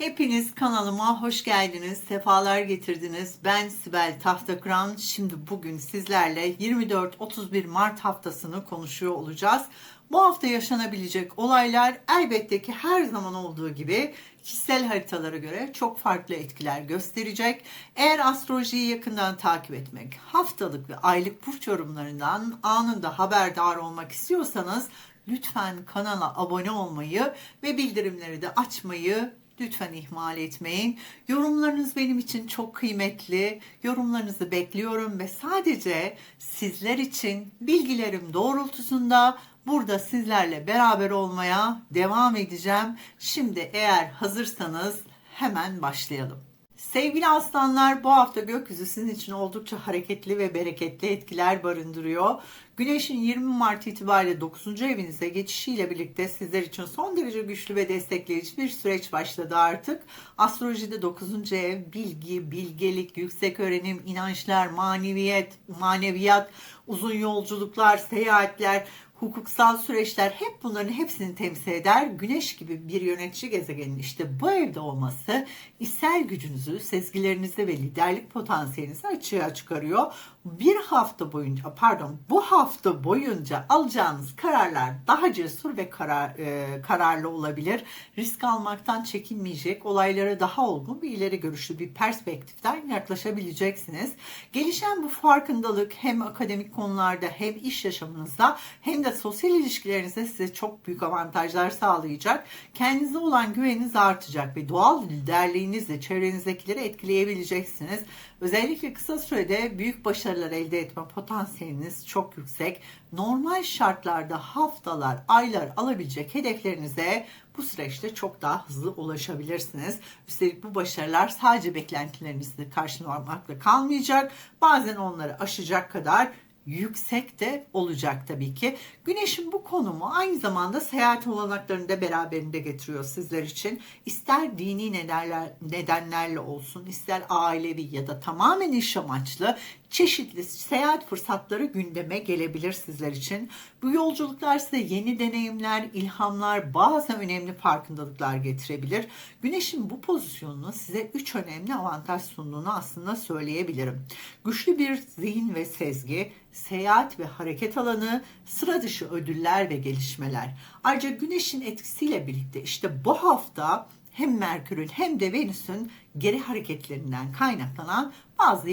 Hepiniz kanalıma hoş geldiniz, sefalar getirdiniz. Ben Sibel Tahtakıran. Şimdi bugün sizlerle 24-31 Mart haftasını konuşuyor olacağız. Bu hafta yaşanabilecek olaylar elbette ki her zaman olduğu gibi kişisel haritalara göre çok farklı etkiler gösterecek. Eğer astrolojiyi yakından takip etmek, haftalık ve aylık burç yorumlarından anında haberdar olmak istiyorsanız lütfen kanala abone olmayı ve bildirimleri de açmayı Lütfen ihmal etmeyin. Yorumlarınız benim için çok kıymetli. Yorumlarınızı bekliyorum ve sadece sizler için bilgilerim doğrultusunda burada sizlerle beraber olmaya devam edeceğim. Şimdi eğer hazırsanız hemen başlayalım. Sevgili aslanlar bu hafta gökyüzü sizin için oldukça hareketli ve bereketli etkiler barındırıyor. Güneşin 20 Mart itibariyle 9. evinize geçişiyle birlikte sizler için son derece güçlü ve destekleyici bir süreç başladı artık. Astrolojide 9. ev bilgi, bilgelik, yüksek öğrenim, inançlar, maneviyet, maneviyat, uzun yolculuklar, seyahatler, hukuksal süreçler hep bunların hepsini temsil eder. Güneş gibi bir yönetici gezegenin işte bu evde olması içsel gücünüzü, sezgilerinizi ve liderlik potansiyelinizi açığa çıkarıyor. Bir hafta boyunca, pardon bu hafta boyunca alacağınız kararlar daha cesur ve karar, e, kararlı olabilir. Risk almaktan çekinmeyecek, olaylara daha olgun bir ileri görüşlü bir perspektiften yaklaşabileceksiniz. Gelişen bu farkındalık hem akademik konularda hem iş yaşamınızda hem de sosyal ilişkilerinizde size çok büyük avantajlar sağlayacak. Kendinize olan güveniniz artacak ve doğal liderliğinizle çevrenizdekileri etkileyebileceksiniz. Özellikle kısa sürede büyük başarılar elde etme potansiyeliniz çok yüksek. Normal şartlarda haftalar, aylar alabilecek hedeflerinize bu süreçte çok daha hızlı ulaşabilirsiniz. Üstelik bu başarılar sadece beklentilerinizi karşılamakla kalmayacak. Bazen onları aşacak kadar yüksek de olacak tabii ki. Güneşin bu konumu aynı zamanda seyahat olanaklarını da beraberinde getiriyor sizler için. İster dini nedenler, nedenlerle olsun, ister ailevi ya da tamamen iş amaçlı çeşitli seyahat fırsatları gündeme gelebilir sizler için. Bu yolculuklar size yeni deneyimler, ilhamlar, bazı önemli farkındalıklar getirebilir. Güneşin bu pozisyonunu size üç önemli avantaj sunduğunu aslında söyleyebilirim. Güçlü bir zihin ve sezgi, seyahat ve hareket alanı, sıra dışı ödüller ve gelişmeler. Ayrıca güneşin etkisiyle birlikte işte bu hafta hem Merkür'ün hem de Venüs'ün geri hareketlerinden kaynaklanan bazı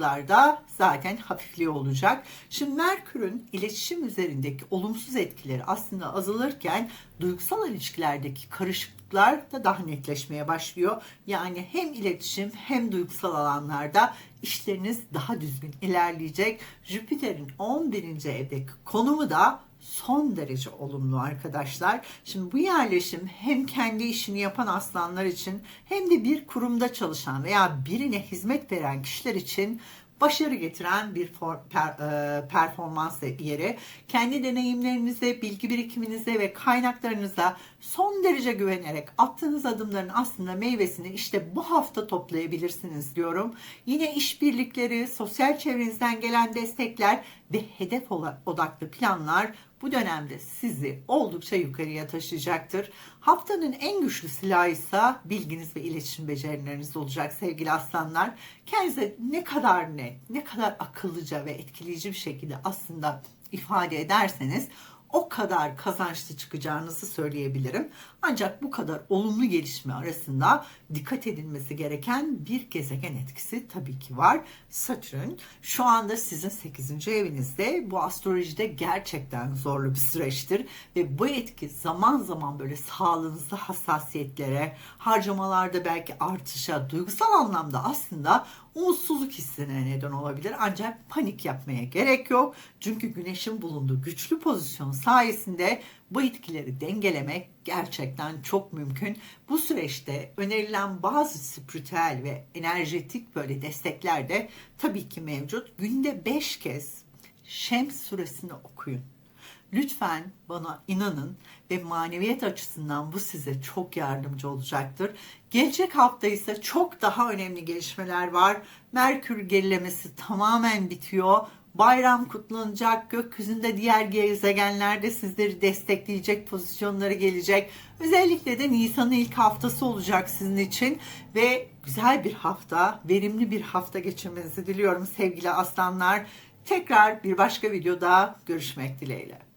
yavaşlıklarda zaten hafifliği olacak. Şimdi Merkür'ün iletişim üzerindeki olumsuz etkileri aslında azalırken duygusal ilişkilerdeki karışıklıklar da daha netleşmeye başlıyor. Yani hem iletişim hem duygusal alanlarda işleriniz daha düzgün ilerleyecek. Jüpiter'in 11. evdeki konumu da son derece olumlu arkadaşlar. Şimdi bu yerleşim hem kendi işini yapan aslanlar için hem de bir kurumda çalışan veya birine hizmet veren kişiler için başarı getiren bir for, per, e, performans yeri. Kendi deneyimlerinize, bilgi birikiminize ve kaynaklarınıza son derece güvenerek attığınız adımların aslında meyvesini işte bu hafta toplayabilirsiniz diyorum. Yine işbirlikleri, sosyal çevrenizden gelen destekler ve hedef odaklı planlar bu dönemde sizi oldukça yukarıya taşıyacaktır. Haftanın en güçlü silahı ise bilginiz ve iletişim becerileriniz olacak sevgili aslanlar. Kendinize ne kadar net, ne kadar akıllıca ve etkileyici bir şekilde aslında ifade ederseniz o kadar kazançlı çıkacağınızı söyleyebilirim. Ancak bu kadar olumlu gelişme arasında dikkat edilmesi gereken bir gezegen etkisi tabii ki var. Satürn şu anda sizin 8. evinizde. Bu astrolojide gerçekten zorlu bir süreçtir ve bu etki zaman zaman böyle sağlığınızda hassasiyetlere, harcamalarda belki artışa, duygusal anlamda aslında umutsuzluk hissine neden olabilir. Ancak panik yapmaya gerek yok. Çünkü güneşin bulunduğu güçlü pozisyon sayesinde bu etkileri dengelemek gerçekten çok mümkün. Bu süreçte önerilen bazı spiritüel ve enerjetik böyle destekler de tabii ki mevcut. Günde 5 kez Şems suresini okuyun. Lütfen bana inanın ve maneviyat açısından bu size çok yardımcı olacaktır. Gelecek hafta ise çok daha önemli gelişmeler var. Merkür gerilemesi tamamen bitiyor. Bayram kutlanacak, gökyüzünde diğer gezegenler de sizleri destekleyecek pozisyonları gelecek. Özellikle de Nisan'ın ilk haftası olacak sizin için ve güzel bir hafta, verimli bir hafta geçirmenizi diliyorum sevgili aslanlar. Tekrar bir başka videoda görüşmek dileğiyle.